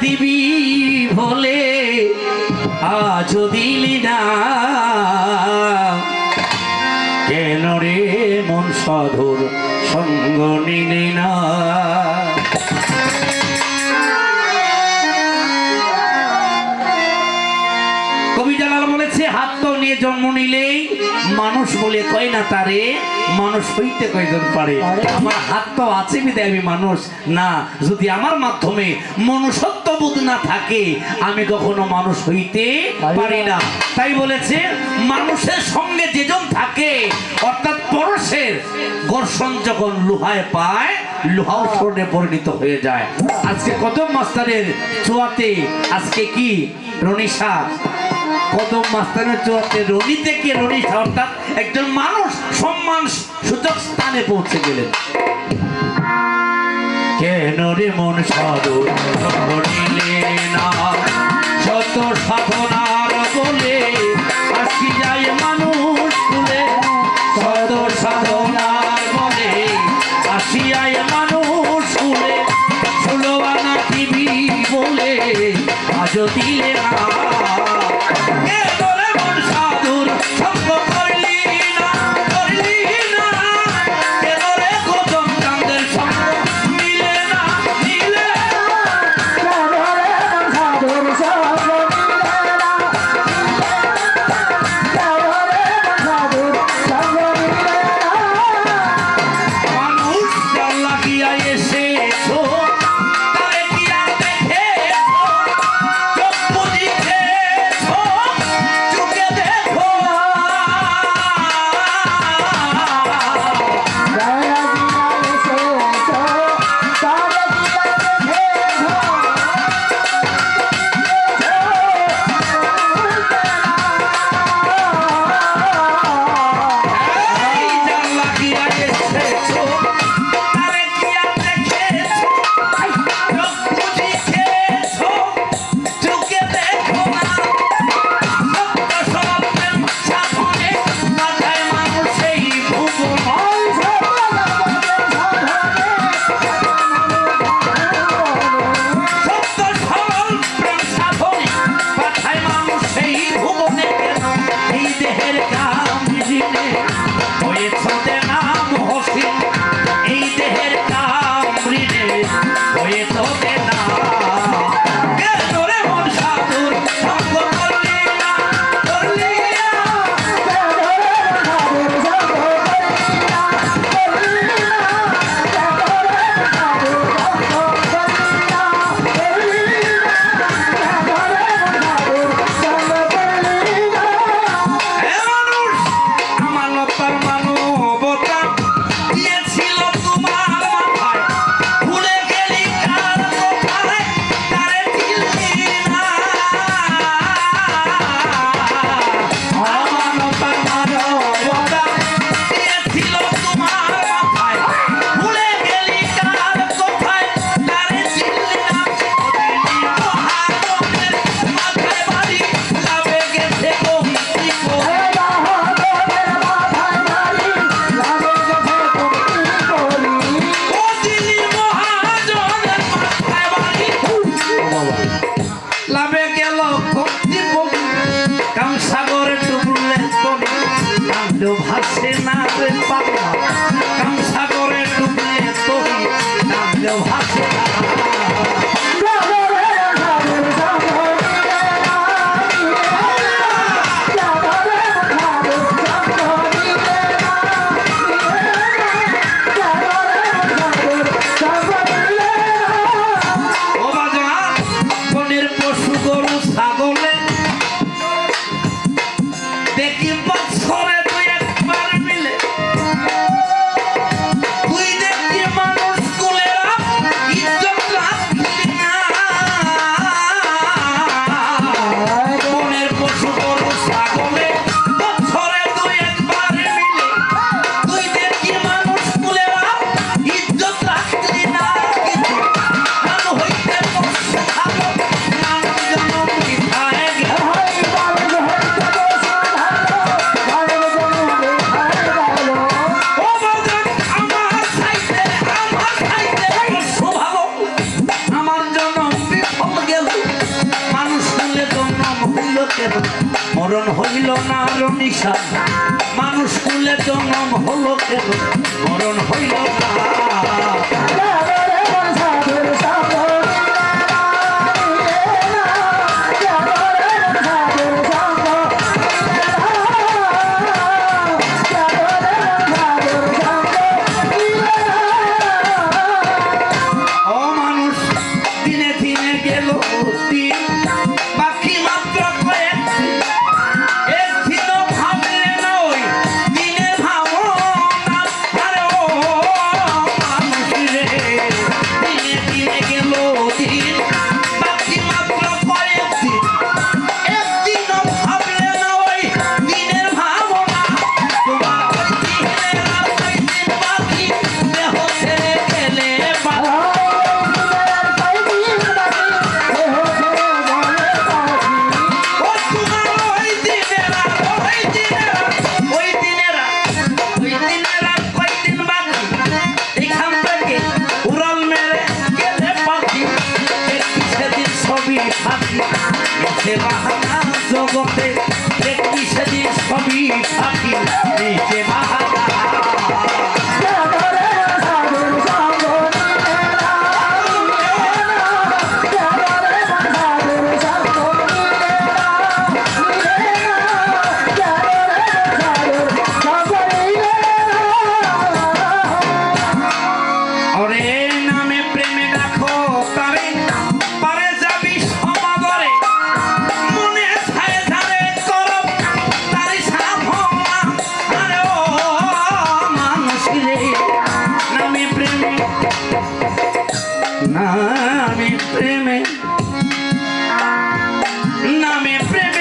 দিবি ভোলে আজ দিলি না। কেন রে মন সাধুর সঙ্গ নিলি না? কবি জালাল বলেছে হাত তো নিয়ে জন্ম নিলেই মানুষ বলে কয় না তারে মানুষ হইতে কয়জন পারে? আমার হাত তো আছে বিদায় আমি মানুষ। না যদি আমার মাধ্যমে মনুষ্যত্ব বোধ না থাকে আমি কখনো মানুষ হইতে পারি না। তাই বলেছে মানুষের সঙ্গে যেজন থাকে অর্থাৎ পরশের ঘর্ষণ যখন লোহায় পায় লোহাও স্বর্ণে পরিণত হয়ে যায়। আজকে কত মাস্টারের চুয়াতে আজকে কি? রনিশা কদম মাস্টারের চুয়াতে রনি থেকে অর্থাৎ একজন মানুষ সম্মান সূচক স্থানে পৌঁছে গেলেন। কেন রে মন সাধনার বলে আসি মানুষ তুলে সাধনার বলে আসি মানুষ তুলে টিভি বলে আজ দিলে গেল ভক্তি কাম সাগর ডুবলে তরি কামলো ভাসে না রে পাপা কাম সাগরে ডুবলে তরি কামলো ভাসে নালো নিশা মানুষ কুলে জন্ম হলো কেন মরণ হইল না Name preme Name preme